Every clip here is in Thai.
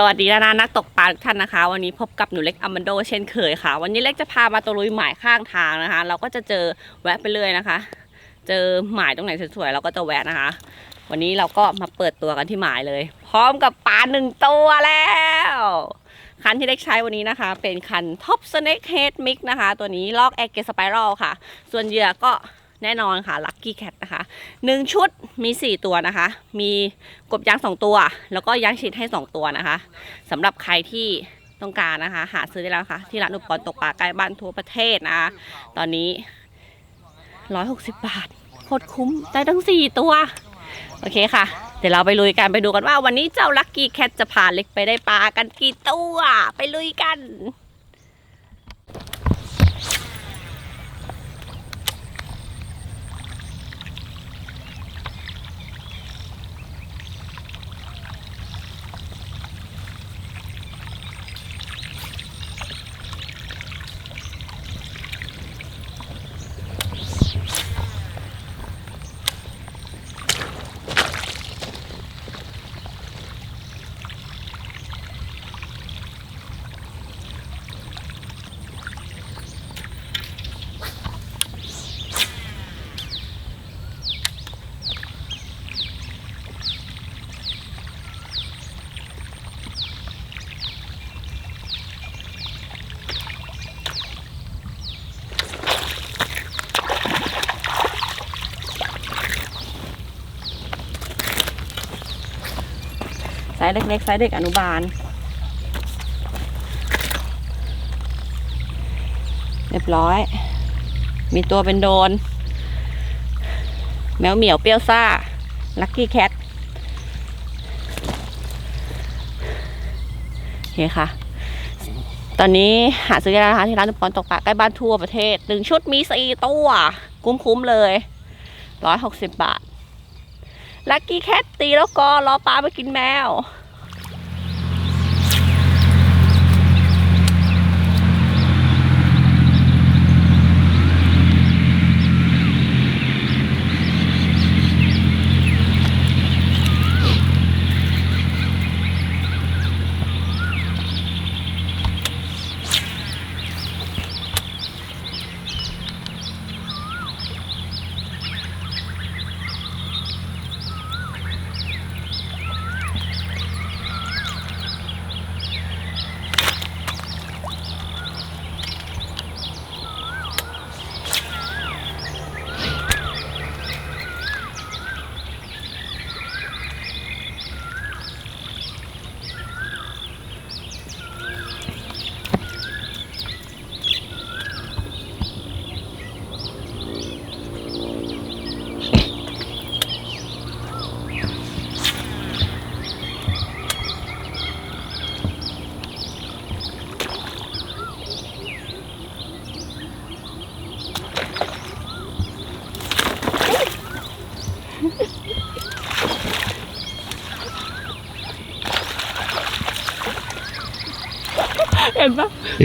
สวัสดีนะนะนักตกปลาทุกท่านนะคะ วันนี้พบกับหนูเล็กอัมมันโดเช่นเคยค่ะ วันนี้เล็กจะพามาตะลุยหมายข้างทางนะคะ เราก็จะเจอแวะไปเรื่อยนะคะ เจอหมายตรงไหนสวยๆเราก็จะแวะนะคะ วันนี้เราก็มาเปิดตัวกันที่หมายเลย พร้อมกับปลาหนึ่งตัวแล้วคันที่เล็กใช้วันนี้นะคะ เป็นคัน Top Snake Head Mix นะคะ ตัวนี้ลอกแอคเกสไปรัลค่ะ ส่วนเหยื่อก็ แน่นอนค่ะ Lucky Cat นะคะหนึ่งชุดมี 4 ตัวนะคะ มีกบยาง 2 ตัว แล้วก็ยางฉีดให้ 2 ตัวนะคะสำหรับใครที่ต้องการนะคะ หาซื้อได้แล้วค่ะที่ร้านอุปกรณ์ตกปลาใกล้บ้านทั่วประเทศนะคะตอนนี้ 160 บาทโคตรคุ้มได้ทั้ง 4 ตัว โอเคค่ะ เดี๋ยวเราไปลุยกันไปดูกันว่า วันนี้เจ้าลัคกี้แคทจะพานเล็กไปได้ปลากันกี่ตัว ไปลุยกัน ส์เล็กๆไซส์เด็กอนุบาล เรียบร้อย มีตัวเป็นโดน แมวเหมียวเปรี้ยวซ่า ลัคกี้แคทโอเคค่ะ ตอนนี้หาซื้อได้แล้วนะคะที่ร้านอุปกรตกปลาใกล้บ้านทั่วประเทศหนึ่งชุดมีสี่ตัว คุ้มๆเลยร้อยหกสิบบาทลักกี้แคทตีแล้วก็รอปลาไปกินแมว เ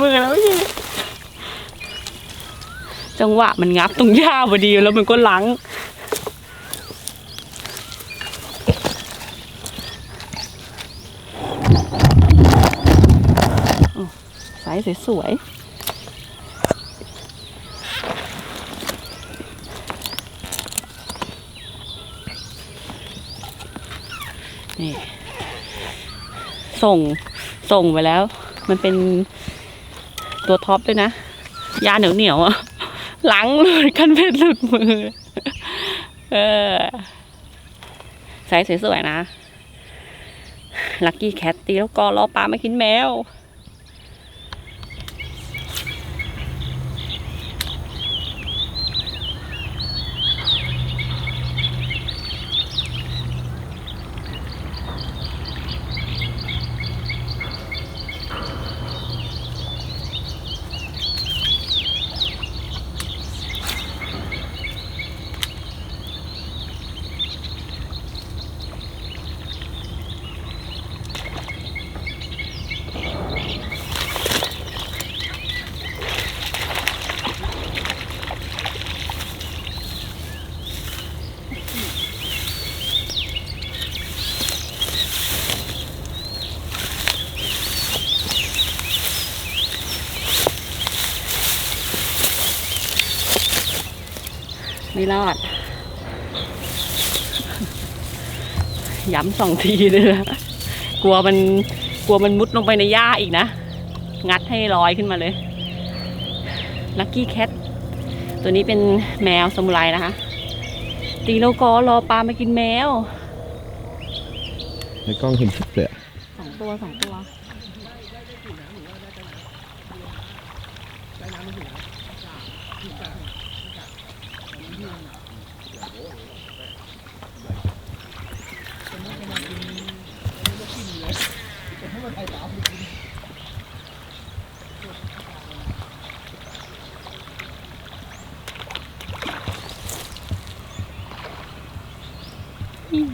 มือแล้วพี่จังหวะมันงับตรงหญ้าพอดีแล้วมันก็ลังโอ้ไซส์สวยนี่ ส่งส่งไปแล้ว มันเป็น ตัวท็อปด้วยนะ ยาเหนียวเหนียวๆอะหลังหลุดกันเป็นหลุดมือ เออใส่สวยๆนะ ลักกี้แคทตีแล้วก็รอปลามากินแมว รอด ย้ำสองทีเลยนะกลัวมันกลัวมันมุดลงไปในหญ้าอีกนะ งัดให้ลอยขึ้นมาเลยลักกี้แคทตัวนี้เป็นแมวสมุไรนะคะ ตีโลกอรอปลามากินแมวในกล้องเห็นชัดเลยอะสองตัวสองตัว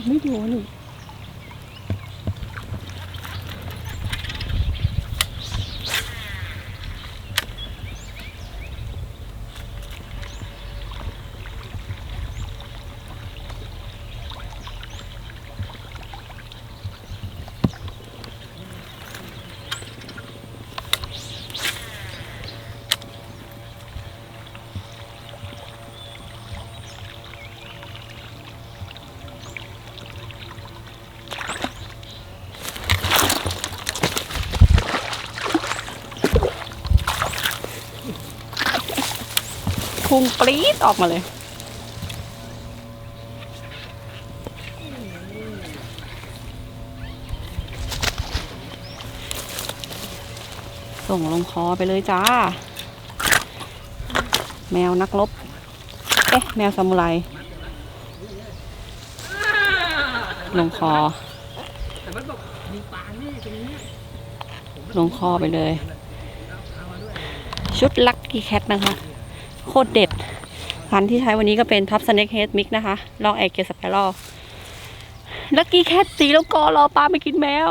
ไม่ดูนี่ พุงปรี๊ดออกมาเลยส่งลงคอไปเลยจ้า แมวนักรบเอ๊ะ แมวซามูไร ลงคอ ลงคอไปเลย ชุดลักกี้แคทนะคะ โคตรเด็ดพันที่ใช้วันนี้ก็เป็นทับสเน็กเฮดมิกนะคะลองแอร์เกสสไปรลล์ลักกี้แคทตีแล้วก็รอปลาไปกินแมว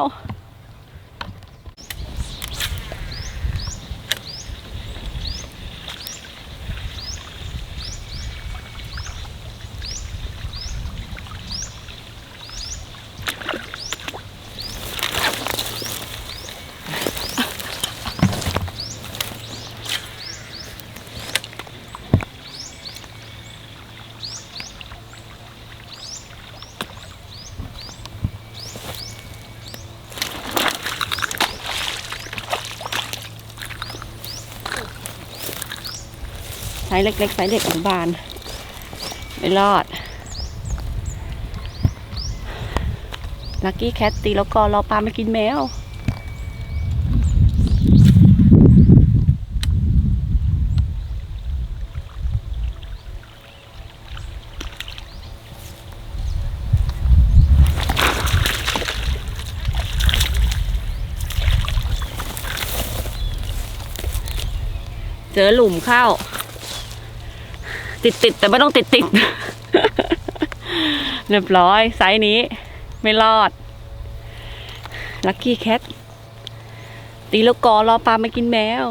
ส์เล็กๆไซส์เด็กอนุบาล ไม่รอด ลักกี้แคทตีแล้วก็รอปลามากินแมวเจอหลุมเข้า ติดติดๆแต่ไม่ต้องติดติดๆเรียบร้อยไซส์นี้ ไม่รอด ลักกี้แคทตีลูกกอรอปลามากินแมว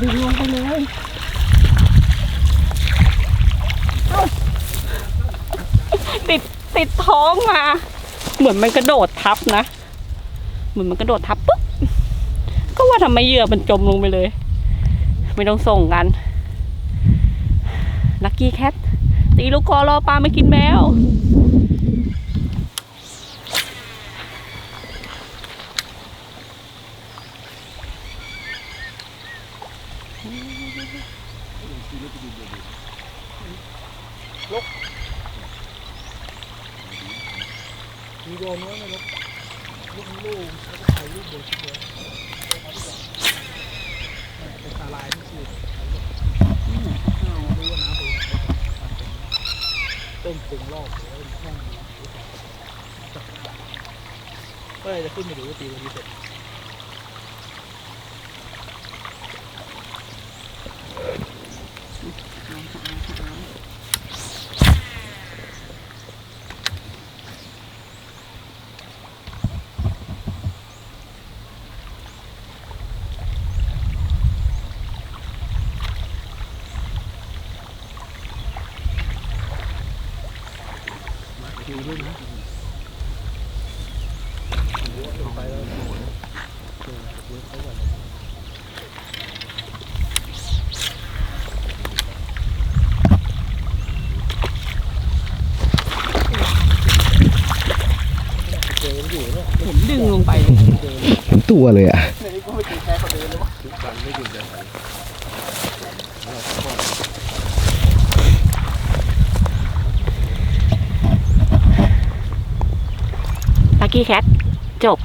ดึงลงไปเลยเอ้าติด ติดท้องมา เหมือนมันกระโดดทับนะ เหมือนมันกระโดดทับปุ๊บ ก็ว่าทำไมเหยื่อมันจมลงไปเลย ไม่ต้องส่งกัน ลักกี้แคทตีลูกคอรอปลามากินแมว มีโดนไว้ไหมลูกลูกลูกแล้วก็ถ่ายรูปเดียวชุดเดียวเป็นตาลายที่สุดรู้ว่าน้ำเป็น ต้มปรุงรอบหรือว่าห้องก็เลยจะขึ้นไปดูว่าตีวันนี้เสร็จ ดูด้วยนะไปแล้วโหนเออเวิร์กเขาก่อนเลยเจอมันอยู่เนี่ยผมดึงลงไปเจอทั้งตัวเลยอะ ในนี้ก็ไม่กินแค่คนเดินเลยวะ มันไม่กินกัน ลั กกี้แคทจบ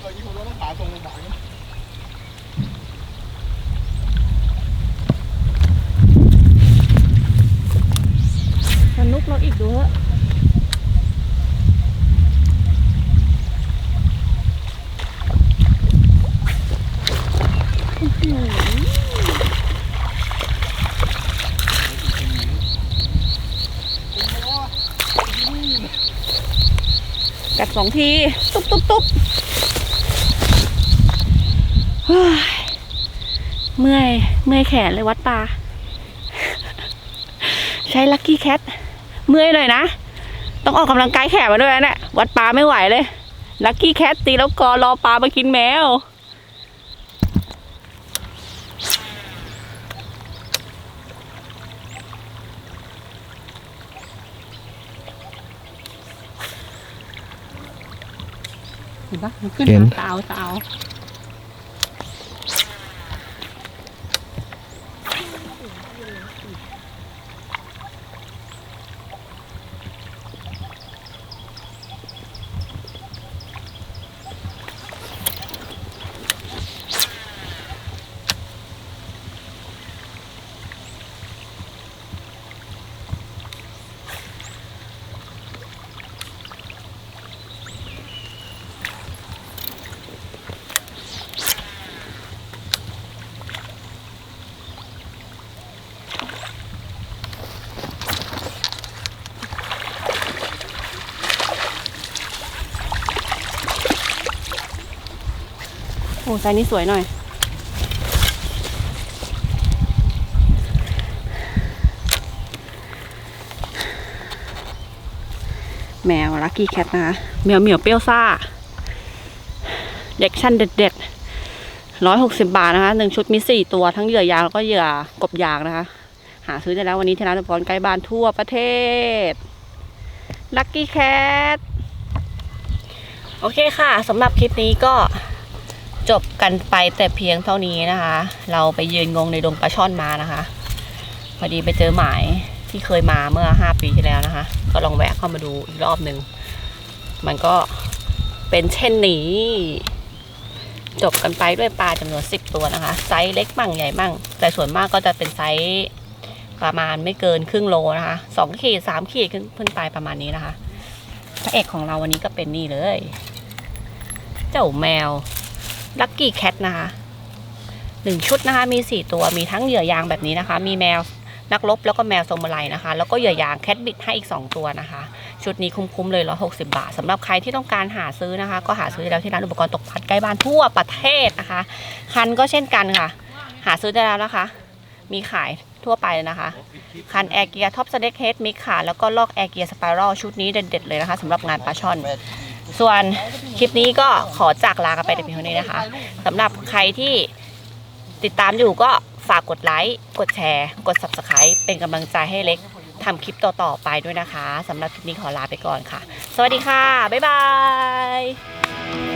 เออยี่ห้อรถต้องขาส่งโรงพยาบาลกัน สนุกเรา อีกดูเถอะกัดสองที ตุ๊บตุ๊บตุ๊บเมื่อย เมื่อยแขนเลยวัดตาใช้ลักกี้แคท เมื่อยหน่อยนะ ต้องออกกำลังกายแขนมาด้วยนะเนี่ยวัดปลาไม่ไหวเลย ลักกี้แคทตีแล้วกอรอปลามากินแมวเห็นปะมันขึ้นเห็นหาตาวตาว อ้ไซส์นี้สวยหน่อย แมวลักกี้แคทนะคะ แมวเหมียวเปรี้ยวซ่า เด็กชั่นเด็ดๆร้อยหกสิบาทนะคะหนึ่งชุดมีสี่ตัวทั้งเหยื่อยางแล้วก็เหยื่อกบยางนะคะ หาซื้อได้แล้ววันนี้ที่ร้านอุปกรณ์ใกล้บ้านทั่วประเทศลักกี้แคทโอเคค่ะสำหรับคลิปนี้ก็ จบกันไปแต่เพียงเท่านี้นะคะ เราไปยืนงงในดงปลาช่อนมานะคะ พอดีไปเจอหมายที่เคยมาเมื่อ 5 ปีที่แล้วนะคะ ก็ลองแวะเข้ามาดูอีกรอบหนึ่ง มันก็เป็นเช่นนี้ จบกันไปด้วยปลาจำนวน 10 ตัวนะคะ ไซส์เล็กมั่งใหญ่มั่ง แต่ส่วนมากก็จะเป็นไซส์ประมาณไม่เกินครึ่งโลนะคะสองขีดสามขีดขึ้นขึ้นไปประมาณนี้นะคะพระเอกของเราวันนี้ก็เป็นนี่เลย เจ้าแมว ลักกี้แคทนะคะหนึ่งชุดนะคะ มีสี่ตัวมีทั้งเหยื่อยางแบบนี้นะคะ มีแมวนักรบแล้วก็แมวทรงมาลัยนะคะ แล้วก็เหยื่อยางแคทบิดให้อีก 2 ตัวนะคะ ชุดนี้คุ้มๆเลย 160 บาทสำหรับใครที่ต้องการหาซื้อนะคะ ก็หาซื้อได้แล้วที่ร้านอุปกรณ์ตกปลาใกล้บ้านทั่วประเทศนะคะ คันก็เช่นกันค่ะ หาซื้อได้แล้วนะคะ มีขายทั่วไปนะคะ คันแอร์เกียร์ท็อปสเน็กเฮดมิกค่ะแล้วก็ลอกแอร์เกียร์สไปรัลชุดนี้เด็ดๆเลยนะคะสำหรับงานปลาช่อน ส่วนคลิปนี้ก็ขอจากลากันไปแต่เพียงเท่านี้นะคะสำหรับใครที่ติดตามอยู่ก็ฝากกดไลค์กดแชร์ กด Subscribe เป็นกำลังใจให้เล็กทำคลิปต่อๆไปด้วยนะคะสำหรับคลิปนี้ขอลาไปก่อนค่ะ สวัสดีค่ะ บ๊ายบาย